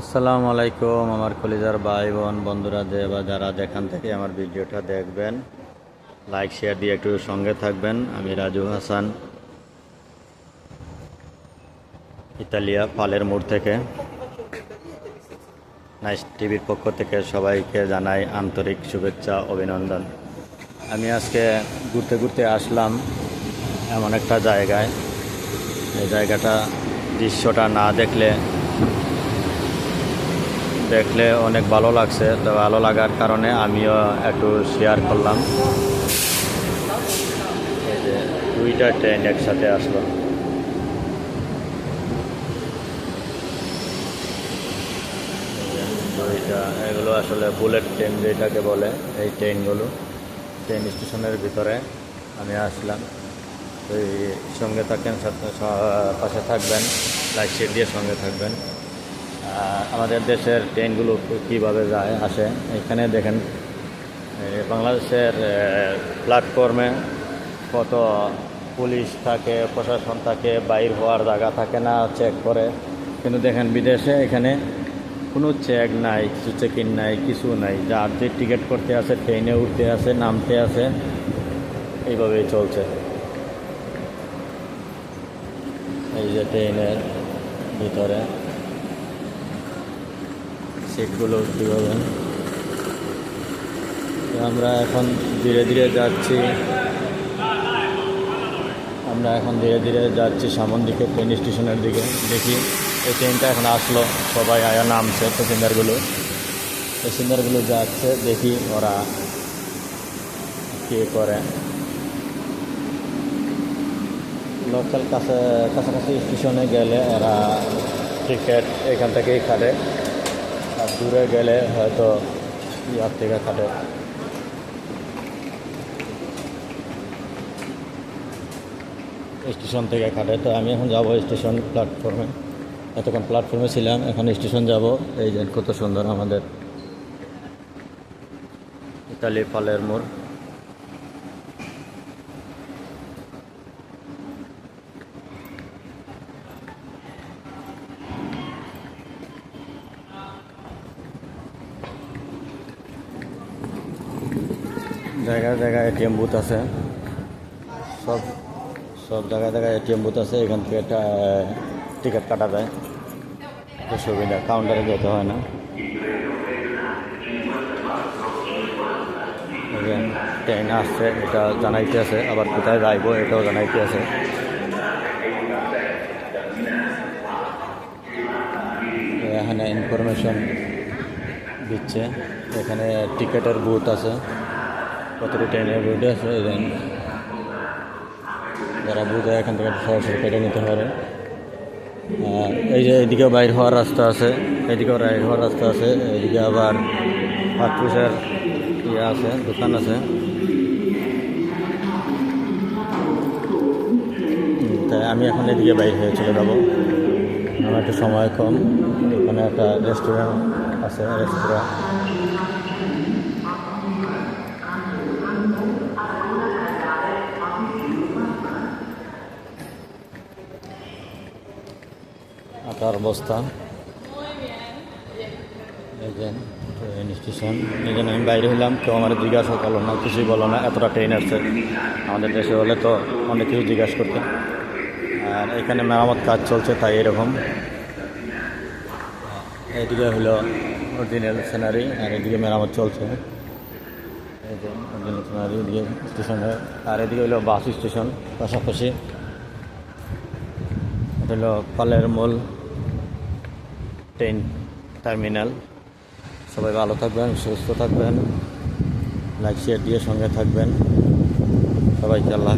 আসসালামু আলাইকুম আমার কলিজার ভাই বোন, বন্ধুরা যে বা যারা যেখান থেকে আমার ভিডিওটা দেখবেন, লাইক, শেয়ার দিয়ে একটু সঙ্গে থাকবেন। আমি রাজু হাসান, ইতালিয়া পালের মোড় থেকে। নাইস টিভির পক্ষ থেকে সবাইকে জানাই আন্তরিক শুভেচ্ছা, অভিনন্দন। আমি আজকে ঘুরতে ঘুরতে আসলাম এমন একটা জায়গায়। এই জায়গাটা দৃশ্যটা না দেখলে দেখলে অনেক ভালো লাগছে, তো ভালো লাগার কারণে আমিও একটু শেয়ার করলাম। দুইটা ট্রেন একসাথে আসলো। দুইটা, এগুলো আসলে বুলেট ট্রেন যেটাকে বলে, এই ট্রেনগুলো ট্রেন স্টেশনের ভিতরে আমি আসলাম। সঙ্গে থাকেন পাশে থাকবেন লাইট শেড দিয়ে সঙ্গে থাকবেন। আমাদের দেশের ট্রেনগুলো কীভাবে যায়, আসে। এখানে দেখেন বাংলাদেশের প্ল্যাটফর্মে কত পুলিশ থাকে, প্রশাসন থাকে, বাইর হওয়ার জায়গা থাকে না চেক করে। কিন্তু দেখেন, বিদেশে এখানে কোনো চেক নাই, কিছু চেকিং নাই, কিছু নাই। যার যে টিকিট করতে আছে ট্রেনে উঠতে আছে নামতে আছে এইভাবেই চলছে। এই যে ট্রেনের ভিতরে। সিটগুলো কীভাবে? আমরা এখন ধীরে ধীরে যাচ্ছি। আমরা এখন ধীরে ধীরে যাচ্ছি সামন দিকে ট্রেন স্টেশনের দিকে। দেখি, এই ট্রেনটা এখন আসলো। সবাই আয়া নামছে প্যাসেঞ্জারগুলো। প্যাসেঞ্জারগুলো যাচ্ছে, দেখি ওরা কে করে। লোকাল কাছে, কাছাকাছি স্টেশনে গেলে এরা টিকিট এখান থেকেই কাটে দূরে গেলে হয়তো ইয়ার থেকে কাটে স্টেশন থেকে কাটে তো আমি এখন যাব স্টেশন প্ল্যাটফর্মে। এতক্ষণ প্ল্যাটফর্মে ছিলাম, এখন স্টেশন যাব। এই যে কত সুন্দর আমাদের ইতালি পালের মোড়। জায়গায় জায়গায় এটিএম বুথ আছে। সব সব জায়গায় জায়গায় এটিএম বুথ আছে। এখান থেকে একটা টিকিট কাটা যায়। সুবিধা কাউন্টারে যেতে হয় না। ট্রেন আসছে। এটা জানাইতে আছে। আবার কোথায় যাইব এটাও জানাইতে আছে। এখানে ইনফরমেশন দিচ্ছে। এখানে টিকিটের বুথ আছে। যারা হয় এখান থেকে নিতে পারে। এই যে এদিকে বাইর হওয়ার রাস্তা আছে, এদিকেও বাইর হওয়ার রাস্তা আছে, এদিকে আবার হাটপুষের ইয়ে আছে, দোকান আছে। তাই আমি এখন এদিকে বাইর হয়ে চলে যাব। আমার একটু সময় কম, এখানে একটা রেস্টুরেন্ট আছে রেস্তোরাঁ আটার বস্তা ট্রেন স্টেশন। জন্য আমি বাইরে হইলাম, কেউ আমার জিজ্ঞাসা করল না, কিছুই বলো না, এতটা ট্রেন আসছে। আমাদের দেশে হলে তো অনেক কিছু জিজ্ঞাসা করতে। আর এখানে মেরামত কাজ চলছে, তাই এরকম। এদিকে হলো অরিজিনাল সিনারি আর এদিকে মেরামত চলছে। অরিজিনাল সিনারি এদিকে স্টেশনে আর এদিকে হলো বাস স্টেশন, পাশাপাশি এটা হলো পালের মূল ট্রেন, টার্মিনাল সবাই ভালো থাকবেন, সুস্থ থাকবেন, লাইক শেয়ার দিয়ে সঙ্গে থাকবেন সবাইকে আল্লাহ।